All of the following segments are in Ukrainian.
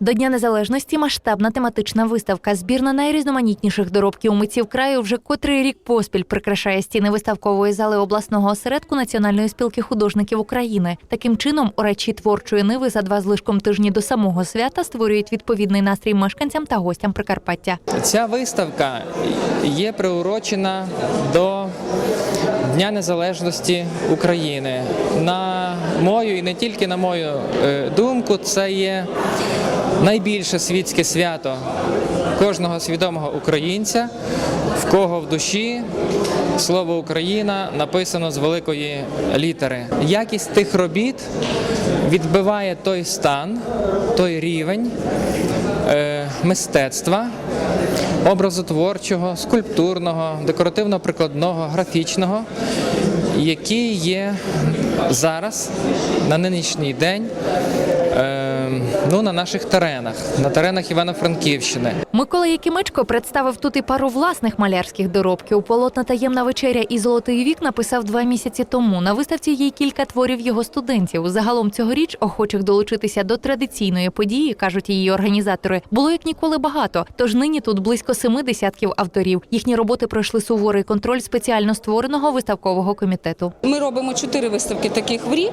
До Дня Незалежності масштабна тематична виставка збірна найрізноманітніших доробків митців краю вже котрий рік поспіль прикрашає стіни виставкової зали обласного осередку Національної спілки художників України. Таким чином, урачі творчої ниви за два з лишком тижні до самого свята створюють відповідний настрій мешканцям та гостям Прикарпаття. Ця виставка є приурочена до Дня Незалежності України. На мою і не тільки на мою е, думку, це є найбільше світське свято кожного свідомого українця, в кого в душі слово Україна написано з великої літери. Якість тих робіт відбиває той стан, той рівень е, мистецтва, образотворчого, скульптурного, декоративно-прикладного, графічного, який є зараз на нинішній день ну, на наших теренах, на теренах Івано-Франківщини. Микола Якимечко представив тут і пару власних малярських доробків. Полотна таємна вечеря і золотий вік написав два місяці тому. На виставці є кілька творів його студентів. Загалом цьогоріч охочих долучитися до традиційної події, кажуть її організатори, було як ніколи багато. Тож нині тут близько семи десятків авторів. Їхні роботи пройшли суворий контроль спеціально створеного виставкового комітету. Ми робимо чотири виставки таких в рік.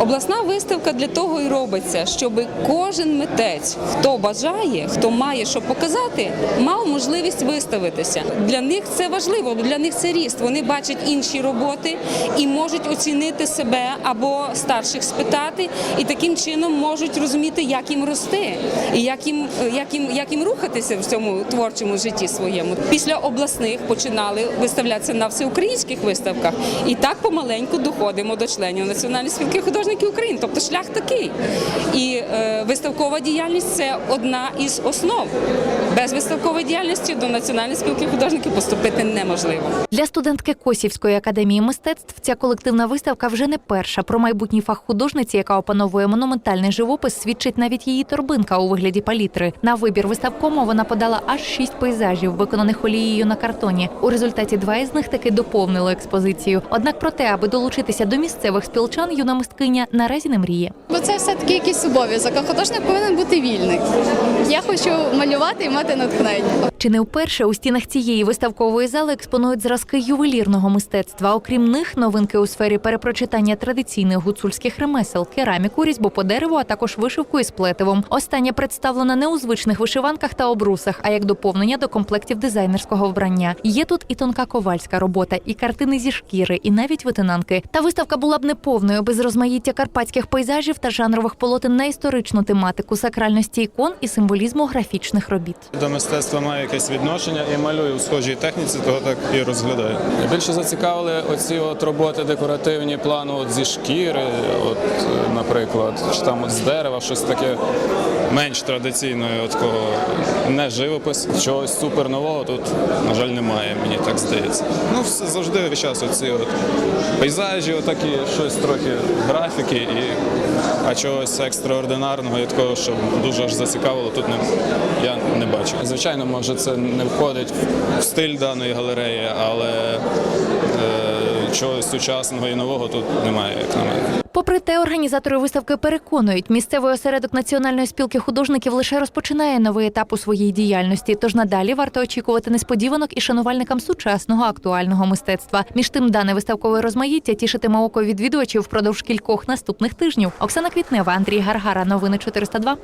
Обласна виставка для того і робиться, щоб кожен митець, хто бажає, хто має що показати, мав можливість виставитися. Для них це важливо, для них це ріст. Вони бачать інші роботи і можуть оцінити себе або старших спитати, і таким чином можуть розуміти, як їм рости і як їм, як їм, як їм рухатися в цьому творчому житті своєму. Після обласних починали виставлятися на всеукраїнських виставках, і так помаленьку доходимо до членів Національної спілки художників України. Тобто шлях такий. І е, виставкова діяльність це одна із основ. Без виставкової діяльності до Національної спілки художників поступити неможливо. Для студентки Косівської академії мистецтв ця колективна виставка вже не перша. Про майбутній фах художниці, яка опановує монументальний живопис, свідчить навіть її торбинка у вигляді палітри. На вибір виставкому вона подала аж шість пейзажів, виконаних олією на картоні. У результаті два із них таки доповнили експозицію. Однак про те, аби долучитися до місцевих спілчан, юна мисткиня наразі не мріє. Бо це все-таки якийсь обов'язок, а художник повинен бути вільний. Я хочу малювати і мати натхнення. Чи не вперше у стінах цієї виставкової зали експонують зразки ювелірного мистецтва? Окрім них, новинки у сфері перепрочитання традиційних гуцульських ремесел, кераміку, різьбу по дереву, а також вишивку із плетивом. Остання представлена не у звичних вишиванках та обрусах, а як доповнення до комплектів дизайнерського вбрання. Є тут і тонка ковальська робота, і картини зі шкіри, і навіть витинанки. Та виставка була б неповною без розмаїття карпатських пейзажів та жанрових полотен на історичну тематику сакральності ікон і символізму графічних робіт. До мистецтва маю якесь відношення і малюю у схожій техніці, того так і розглядаю. Більше зацікавили оці от роботи декоративні плану от зі шкіри, от, наприклад, чи там от з дерева, щось таке. Менш традиційної от такого не живопис. Чогось супер нового тут, на жаль, немає, мені так здається. Ну, все завжди весь час оці от пейзажі, отакі, щось трохи графіки, і, а чогось екстраординарного і такого, що дуже аж зацікавило, тут не, я не бачу. Звичайно, може це не входить В стиль даної галереї, але чогось сучасного і нового тут немає, як на мене. Попри те, організатори виставки переконують, місцевий осередок національної спілки художників лише розпочинає новий етап у своїй діяльності. Тож надалі варто очікувати несподіванок і шанувальникам сучасного актуального мистецтва. Між тим, дане виставкове розмаїття тішитиме око відвідувачів впродовж кількох наступних тижнів. Оксана Квітнева, Андрій Гаргара. Новини 402.